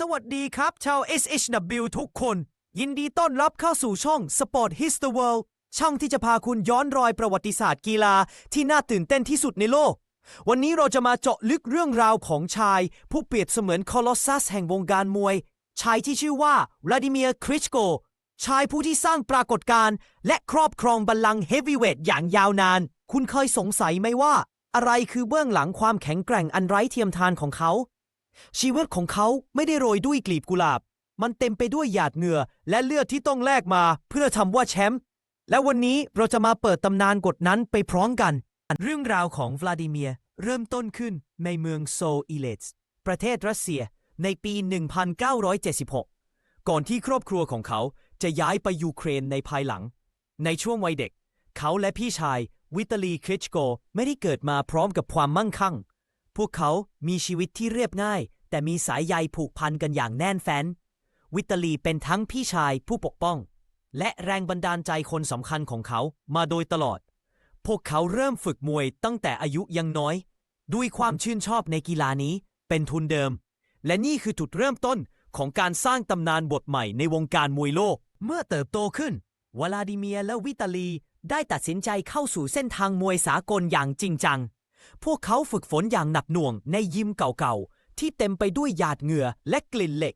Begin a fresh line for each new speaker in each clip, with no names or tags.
สวัสดีครับ ชาว SHW ทุกคน ยินดีต้อนรับเข้าสู่ช่อง Sport His the World ช่องที่จะพาคุณย้อนรอยประวัติศาสตร์กีฬาที่น่าตื่นเต้นที่สุดในโลก วันนี้เราจะมาเจาะลึกเรื่องราวของชาย ผู้เปรียบเสมือนคอลอสซัสแห่งวงการมวย ชายที่ชื่อว่า วลาดิเมียร์คริชโก ชายผู้ที่สร้างปรากฏการณ์และครอบครองบัลลังก์เฮฟวีเวทอย่างยาวนาน คุณเคยสงสัยไหมว่า อะไรคือเบื้องหลังความแข็งแกร่งอันไร้เทียมทานของเขา ชีวิตของเขาไม่ได้โรยด้วยกลีบกุหลาบ มันเต็มไปด้วยหยาดเหงื่อ และเลือดที่ต้องแลกมาเพื่อทำว่าแชมป์ และวันนี้เราจะมาเปิดตำนานกฎนั้นไปพร้อมกัน เรื่องราวของวลาดิเมียร์เริ่มต้นขึ้นในเมืองโซอิเลตส์ประเทศรัสเซียในปี 1976 ก่อนที่ครอบครัวของเขาจะย้ายไปยูเครนในภายหลัง ในช่วงวัยเด็ก เขาและพี่ชายวิตาลีคริชโกไม่ได้เกิดมาพร้อมกับความมั่งคั่ง พวกเขามีชีวิตที่เรียบง่าย แต่มีสายใยผูกพันกันอย่างแน่นแฟ้น วิตาลีเป็นทั้งพี่ชายผู้ปกป้อง และแรงบันดาลใจคนสำคัญของเขามาโดยตลอด พวกเขาเริ่มฝึกมวยตั้งแต่อายุยังน้อย ด้วยความชื่นชอบในกีฬานี้เป็นทุนเดิม และนี่คือจุดเริ่มต้นของการสร้างตำนานบทใหม่ในวงการมวยโลก เมื่อเติบโตขึ้น วลาดิเมียร์และวิตาลีได้ตัดสินใจเข้าสู่เส้นทางมวยสากลอย่างจริงจัง พวกเขาฝึกฝนอย่างหนักหน่วงในยิมเก่าๆ ที่เต็มไปด้วยหยาดเหงื่อและกลิ่นเหล็ก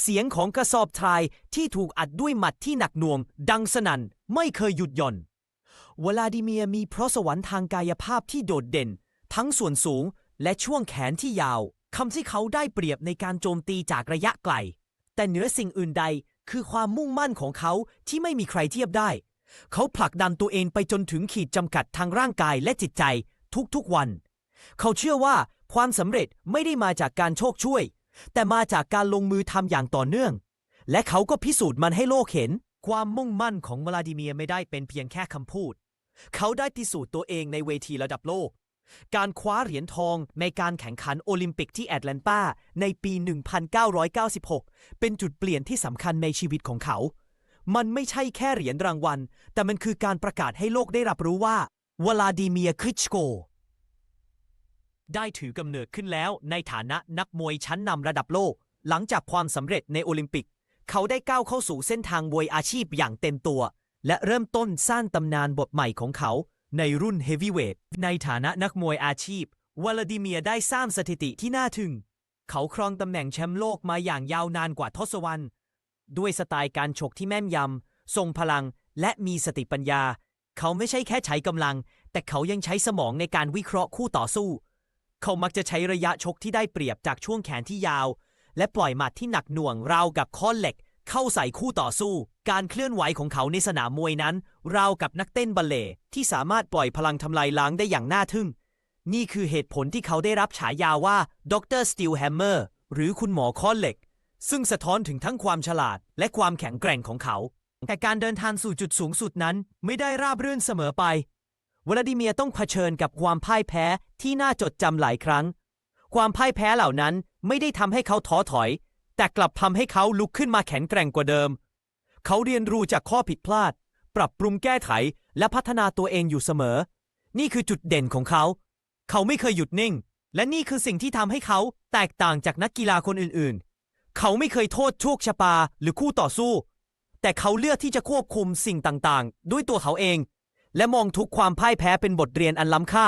เสียงของกระสอบทรายที่ถูกอัดด้วยหมัดที่หนักหน่วง ดังสนั่นไม่เคยหยุดหย่อนวลาดิเมียมีพระสวรรค์ทางกายภาพที่โดดเด่น ทั้งส่วนสูงและช่วงแขนที่ยาวคำที่เขาได้เปรียบในการโจมตีจากระยะไกล แต่เหนือสิ่งอื่นใดคือความมุ่งมั่นของเขาที่ไม่มีใครเทียบได้ เขาผลักดันตัวเองไปจนถึงขีดจำกัดทางร่างกายและจิตใจ ทุกๆวัน เขาเชื่อว่าความสำเร็จไม่ได้มาจากการโชคช่วย แต่มาจากการลงมือทำอย่างต่อเนื่อง และเขาก็พิสูจน์มันให้โลกเห็น ความมุ่งมั่นของวลาดิเมียร์ไม่ได้เป็นเพียงแค่คำพูด เขาได้พิสูจน์ตัวเองในเวทีระดับโลก การคว้าเหรียญทองในการแข่งขันโอลิมปิกที่แอตแลนตาในปี 1996 เป็นจุดเปลี่ยนที่สำคัญในชีวิตของเขา มันไม่ใช่แค่เหรียญรางวัล แต่มันคือการประกาศให้โลกได้รับรู้ว่า วลาดิเมียคริชโก ได้ถือกำเนิดขึ้นแล้วในฐานะนักมวยชั้นนำระดับโลก หลังจากความสำเร็จในโอลิมปิก เขาได้ก้าวเข้าสู่เส้นทางมวยอาชีพอย่างเต็มตัว และเริ่มต้นสร้างตำนานบทใหม่ของเขา ในรุ่นเฮฟวีเวทในฐานะนักมวยอาชีพวลาดิเมียได้สร้างสถิติที่น่าทึ่ง เขาครองตำแหน่งแชมป์โลกมาอย่างยาวนานกว่าทศวรรษ ด้วยสไตล์การฉกที่แม่นยำ ทรงพลัง และมีสติปัญญา เขาไม่ใช่แค่ใช้กำลัง แต่เขายังใช้สมองในการวิเคราะห์คู่ต่อสู้ เขามักจะใช้ระยะชกที่ได้เปรียบจากช่วงแขนที่ยาว และปล่อยหมัดที่หนักหน่วงราวกับค้อนเหล็ก เข้าใส่คู่ต่อสู้ การเคลื่อนไหวของเขาในสนามมวยนั้น ราวกับนักเต้นบัลเล่ที่สามารถปล่อยพลังทำลายล้างได้อย่างน่าทึ่ง นี่คือเหตุผลที่เขาได้รับฉายาว่าด็อกเตอร์สตีลแฮมเมอร์หรือคุณหมอค้อนเหล็ก ซึ่งสะท้อนถึงทั้งความฉลาดและความแข็งแกร่งของเขา แต่การเดินทางสู่จุดสูงสุดนั้นไม่ได้ราบรื่นเสมอไป วลาดิเมียร์ต้องเผชิญกับความพ่ายแพ้ที่น่าจดจำหลายครั้ง ความพ่ายแพ้เหล่านั้นไม่ได้ทำให้เขาท้อถอย แต่กลับทำให้เขาลุกขึ้นมาแข็งแกร่งกว่าเดิม เขาเรียนรู้จากข้อผิดพลาด ปรับปรุงแก้ไขและพัฒนาตัวเองอยู่เสมอ นี่คือจุดเด่นของเขา เขาไม่เคยหยุดนิ่ง และนี่คือสิ่งที่ทำให้เขาแตกต่างจากนักกีฬาคนอื่นๆ เขาไม่เคยโทษโชคชะตาหรือคู่ต่อสู้ แต่เขาเลือกที่จะควบคุมสิ่งต่างๆ ด้วยตัวเขาเอง และมองทุกความพ่ายแพ้เป็นบทเรียนอันล้ำค่า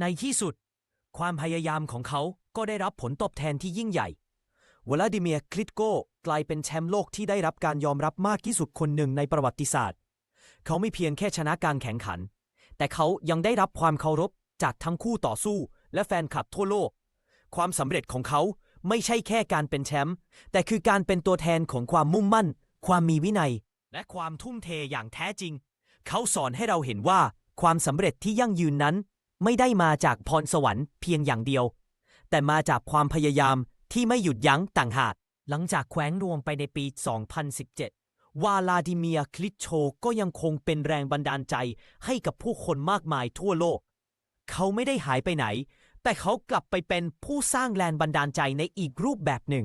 ในที่สุด ความพยายามของเขาก็ได้รับผลตอบแทนที่ยิ่งใหญ่วลาดิเมียร์คลิตโกกลายเป็นแชมป์โลกที่ได้รับการยอมรับมากที่สุดคนหนึ่งในประวัติศาสตร์ เขาไม่เพียงแค่ชนะการแข่งขัน แต่เขายังได้รับความเคารพจากทั้งคู่ต่อสู้และแฟนคลับทั่วโลก ความสำเร็จของเขาไม่ใช่แค่การเป็นแชมป์แต่คือการเป็นตัวแทนของความมุ่งมั่น ความมีวินัย และความทุ่มเทอย่างแท้จริง เขาสอนให้เราเห็นว่าความสำเร็จที่ยั่งยืนนั้น ไม่ได้มาจากพรสวรรค์เพียงอย่างเดียว แต่มาจากความพยายามที่ไม่หยุดยั้งต่างหาก หลังจากแขวงรวมไปในปี 2017 วาลาดิเมียคลิชโชก็ยังคงเป็นแรงบันดาลใจให้กับผู้คนมากมายทั่วโลก เขาไม่ได้หายไปไหน แต่เขากลับไปเป็นผู้สร้างแรงบันดาลใจในอีกรูปแบบหนึ่ง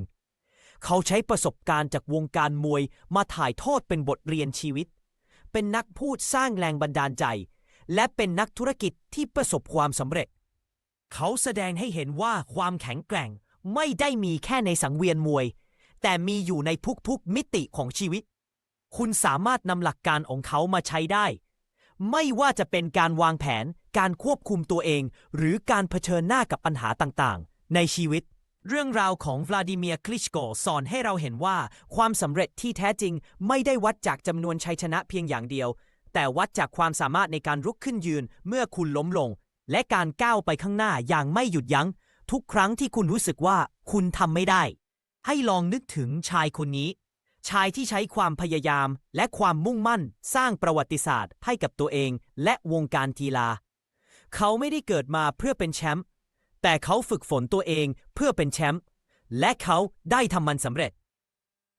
เขาใช้ประสบการณ์จากวงการมวยมาถ่ายทอดเป็นบทเรียนชีวิต เป็นนักพูดสร้างแรงบันดาลใจ และเป็นนักธุรกิจที่ประสบความสำเร็จ เขาแสดงให้เห็นว่าความแข็งแกร่งไม่ได้มีแค่ในสังเวียนมวย แต่มีอยู่ในทุกๆมิติของชีวิต คุณสามารถนำหลักการของเขามาใช้ได้ ไม่ว่าจะเป็นการวางแผน การควบคุมตัวเอง หรือการเผชิญหน้ากับปัญหาต่างๆ ในชีวิต เรื่องราวของวลาดิเมียร์คลิชโกสอนให้เราเห็นว่า ความสำเร็จที่แท้จริงไม่ได้วัดจากจำนวนชัยชนะเพียงอย่างเดียว แต่วัดจากความสามารถในการลุกขึ้นยืนเมื่อคุณล้มลง และการก้าวไปข้างหน้าอย่างไม่หยุดยัง้ง ทุกครั้งที่คุณรู้สึกว่าคุณทำไม่ได้ ให้ลองนึกถึงชายคนนี้ ชายที่ใช้ความพยายามและความมุ่งมั่นสร้างประวัติศาสตร์ให้กับตัวเองและวงการกีฬา เขาไม่ได้เกิดมาเพื่อเป็นแชมป์ แต่เขาฝึกฝนตัวเองเพื่อเป็นแชมป์ และเขาได้ทำมันสำเร็จ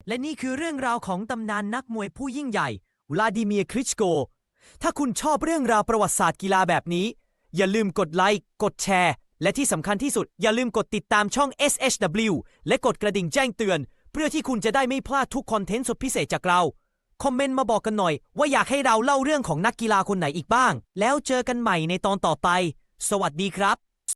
และนี่คือเรื่องราวของตำนานนักมวยผู้ยิ่งใหญ่วลาดิเมียร์คริชโก ถ้าคุณชอบเรื่องราวประวัติศาสตร์กีฬาแบบนี้ อย่าลืมกดไลค์ กดแชร์ และที่สำคัญที่สุด อย่าลืมกดติดตามช่อง SHW และกดกระดิ่งแจ้งเตือน เพื่อที่คุณจะได้ไม่พลาดทุกคอนเทนต์สุดพิเศษจากเรา คอมเมนต์มาบอกกันหน่อย ว่าอยากให้เราเล่าเรื่องของนักกีฬาคนไหนอีกบ้าง แล้วเจอกันใหม่ในตอนต่อไป สวัสดีครับ